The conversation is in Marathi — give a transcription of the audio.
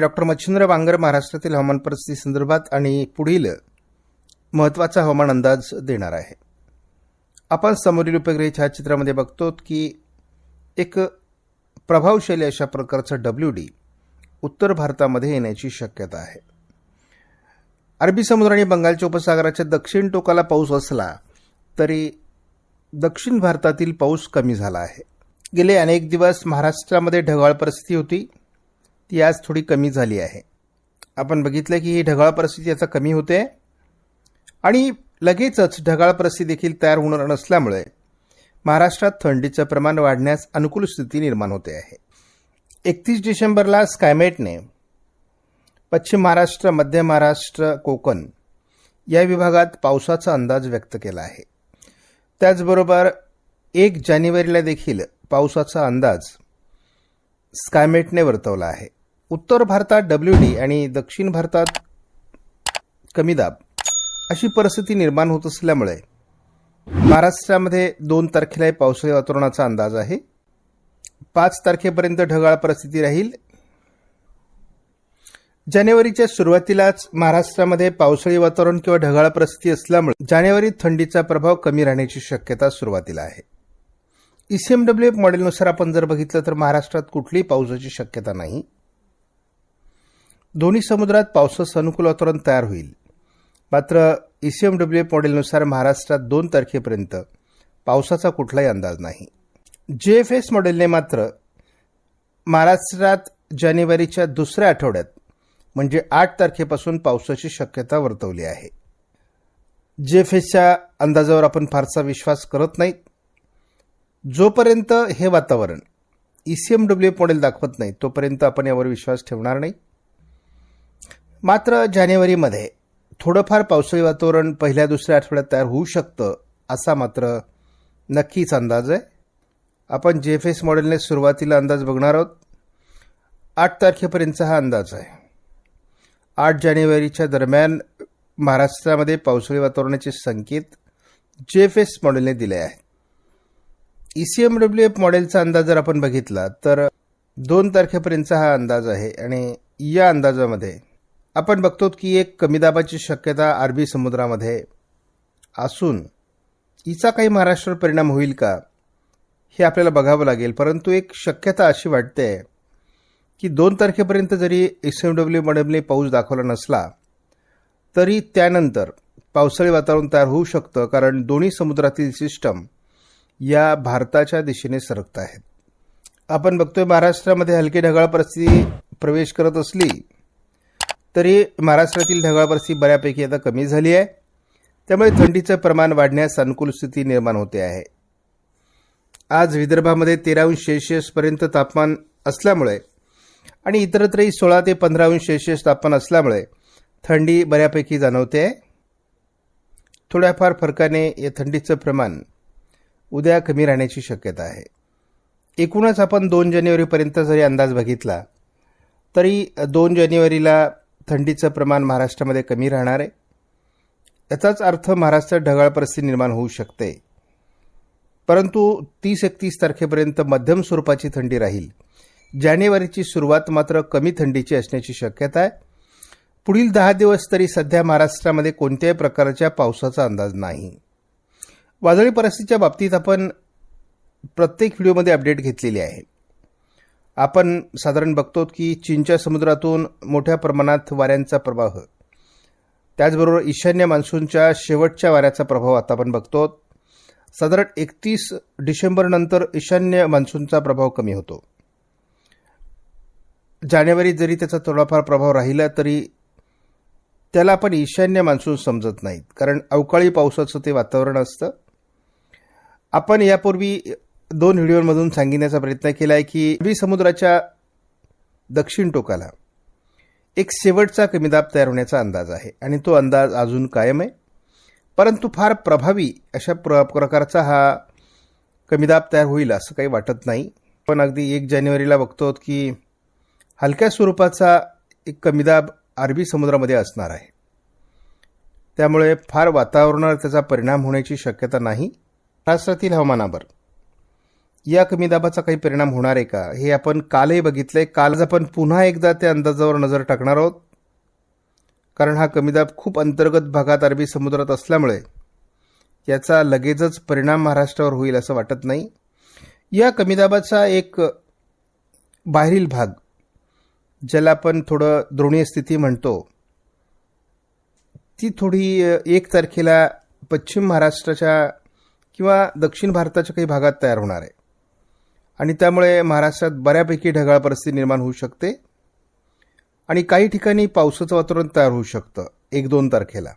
डॉक्टर मच्छिंद्र बांगर महाराष्ट्रातील हवामान परिस्थिती संदर्भात आणि पुढील महत्त्वाचा हवामान अंदाज देणार आहे. आपण समोरील उपग्रह छायाचित्रामध्ये बघतो की एक प्रभावशाली अशा प्रकारचं डब्ल्यू डी उत्तर भारतामध्ये येण्याची शक्यता आहे. अरबी समुद्र आणि बंगालच्या उपसागराच्या दक्षिण टोकाला पाऊस असला तरी दक्षिण भारतातील पाऊस कमी झाला आहे. गेले अनेक दिवस महाराष्ट्रामध्ये ढगाळ परिस्थिती होती. ती आज थोडी कमी झाली आहे. आपण बघितलं की ही ढगाळ परिस्थिती याचा कमी होते. आणि लगेचच ढगाळ परिस्थिती देखील तयार होणार नसल्यामुळे महाराष्ट्रात थंडीचं प्रमाण वाढण्यास अनुकूल स्थिती निर्माण होते आहे. एकतीस डिसेंबरला स्कायमेटने पश्चिम महाराष्ट्र मध्य महाराष्ट्र कोकण या विभागात पावसाचा अंदाज व्यक्त केला आहे. त्याचबरोबर एक जानेवारीला देखील पावसाचा अंदाज स्कायमेटने वर्तवला आहे. उत्तर भारतात डब्ल्यू डी आणि दक्षिण भारतात कमी दाब अशी परिस्थिती निर्माण होत असल्यामुळे महाराष्ट्रामध्ये दोन तारखेला पावसाळी वातावरणाचा अंदाज आहे. पाच तारखेपर्यंत ढगाळ परिस्थिती राहील. जानेवारीच्या सुरुवातीलाच महाराष्ट्रामध्ये पावसाळी वातावरण किंवा ढगाळ परिस्थिती असल्यामुळे जानेवारीत थंडीचा प्रभाव कमी राहण्याची शक्यता सुरुवातीला आहे. ईसीएमडब्ल्यू एफ मॉडेलनुसार आपण जर बघितलं तर महाराष्ट्रात कुठलीही पावसाची शक्यता नाही. दोन्ही समुद्रात पावसाचं अनुकूल वातावरण तयार होईल. मात्र ईसीएमडब्ल्यू मॉडेलनुसार महाराष्ट्रात दोन तारखेपर्यंत पावसाचा कुठलाही अंदाज नाही. जे एफ एस मॉडेलने मात्र महाराष्ट्रात जानेवारीच्या दुसऱ्या आठवड्यात म्हणजे आठ तारखेपासून पावसाची शक्यता वर्तवली आहे. जे एफ एसच्या अंदाजावर आपण फारसा विश्वास करत नाहीत. जोपर्यंत हे वातावरण E C M W model दाखवत नाही तोपर्यंत आपण यावर विश्वास ठेवणार नाही. मात्र जानेवारीमध्ये थोडंफार पावसाळी वातावरण पहिल्या दुसऱ्या आठवड्यात तयार होऊ शकतं असा मात्र नक्कीच अंदाज आहे. आपण जे एफ एस मॉडेलने सुरुवातीला अंदाज बघणार आहोत. आठ तारखेपर्यंतचा हा अंदाज आहे. आठ जानेवारीच्या दरम्यान महाराष्ट्रामध्ये पावसाळी वातावरणाचे संकेत जे एफ एस मॉडेलने दिले आहेत. E C M W F मॉडेलचा अंदाज जर आपण बघितला तर दोन तारखेपर्यंतचा हा अंदाज आहे आणि या अंदाजामध्ये आपण बघतो की एक कमी दाबाची शक्यता अरबी समुद्रामध्ये असून हिचा काही महाराष्ट्रावर परिणाम होईल का हे आपल्याला बघावं लागेल. परंतु एक शक्यता अशी वाटते की दोन तारखेपर्यंत जरी एस एम डब्ल्यू मॉडेलने पाऊस दाखवला नसला तरी त्यानंतर पावसाळी वातावरण तयार होऊ शकतं कारण दोन्ही समुद्रातील सिस्टम या भारताच्या दिशेने सरकत आहेत आपण बघतोय महाराष्ट्रामध्ये हलकी ढगाळ परिस्थिती प्रवेश करत असली तरी महाराष्ट्रातील ढगाळ बऱ्यापैकी आता कमी झाली आहे. त्यामुळे थंडीचं प्रमाण वाढण्यास अनुकूल स्थिती निर्माण होते आहे. आज विदर्भामध्ये तेरा अंश सेल्शियसपर्यंत तापमान असल्यामुळे आणि इतरत्रही सोळा ते पंधरा अंश सेल्शियस तापमान असल्यामुळे थंडी बऱ्यापैकी जाणवते आहे. थोड्याफार फरकाने या थंडीचं प्रमाण उद्या कमी राहण्याची शक्यता आहे. एकूणच आपण दोन जानेवारीपर्यंत जरी अंदाज बघितला तरी दोन जानेवारीला थंडीचं प्रमाण महाराष्ट्रामध्ये कमी राहणार आहे. याचाच अर्थ महाराष्ट्रात ढगाळ परिस्थिती निर्माण होऊ शकते. परंतु तीस एकतीस तारखेपर्यंत मध्यम स्वरूपाची थंडी राहील. जानेवारीची सुरुवात मात्र कमी थंडीची असण्याची शक्यता आहे. पुढील दहा दिवस तरी सध्या महाराष्ट्रामध्ये कोणत्याही प्रकारच्या पावसाचा अंदाज नाही. वादळी परिस्थितीच्या बाबतीत आपण प्रत्येक व्हिडिओमध्ये अपडेट घेतलेली आहे. आपण साधारण बघतो की चीनच्या समुद्रातून मोठ्या प्रमाणात वाऱ्यांचा प्रवाह. त्याचबरोबर ईशान्य मान्सूनच्या शेवटच्या वाऱ्याचा प्रभाव आता आपण बघतो साधारण एकतीस डिसेंबरनंतर ईशान्य मान्सूनचा प्रभाव कमी होतो. जानेवारीत जरी त्याचा थोडाफार प्रभाव राहिला तरी त्याला आपण ईशान्य मान्सून समजत नाहीत कारण अवकाळी पावसाचं ते वातावरण असतं. आपण यापूर्वी दोन व्हिडिओमधून सांगण्याचा प्रयत्न केला आहे की अरबी समुद्राच्या दक्षिण टोकाला एक शेवटचा कमी दाब तयार होण्याचा अंदाज आहे आणि तो अंदाज अजून कायम आहे. परंतु फार प्रभावी अशा प्र प्रकारचा हा कमी दाब तयार होईल असं काही वाटत नाही. पण अगदी एक जानेवारीला बघतो की हलक्या स्वरूपाचा एक कमी दाब अरबी समुद्रामध्ये असणार आहे. त्यामुळे फार वातावरणावर त्याचा परिणाम होण्याची शक्यता नाही. महाराष्ट्रातील हवामानावर या कमी दाबाचा काही परिणाम होणार आहे का? हे आपण कालही बघितलंय. कालच आपण पुन्हा एकदा त्या अंदाजावर नजर टाकणार आहोत. कारण हा कमी दाब खूप अंतर्गत भागात अरबी समुद्रात असल्यामुळे याचा लगेचच परिणाम महाराष्ट्रावर होईल असं वाटत नाही. या कमी दाबाचा एक बाहेरील भाग ज्याला आपण थोडं द्रोणीय स्थिती म्हणतो ती थोडी एक तारखेला पश्चिम महाराष्ट्राच्या किंवा दक्षिण भारताच्या काही भागात तयार होणार आहे. आणि त्यामुळे महाराष्ट्रात बऱ्यापैकी ढगाळ परिस्थिती निर्माण होऊ शकते आणि काही ठिकाणी पावसाचं वातावरण तयार होऊ शकतं एक दोन तारखेला.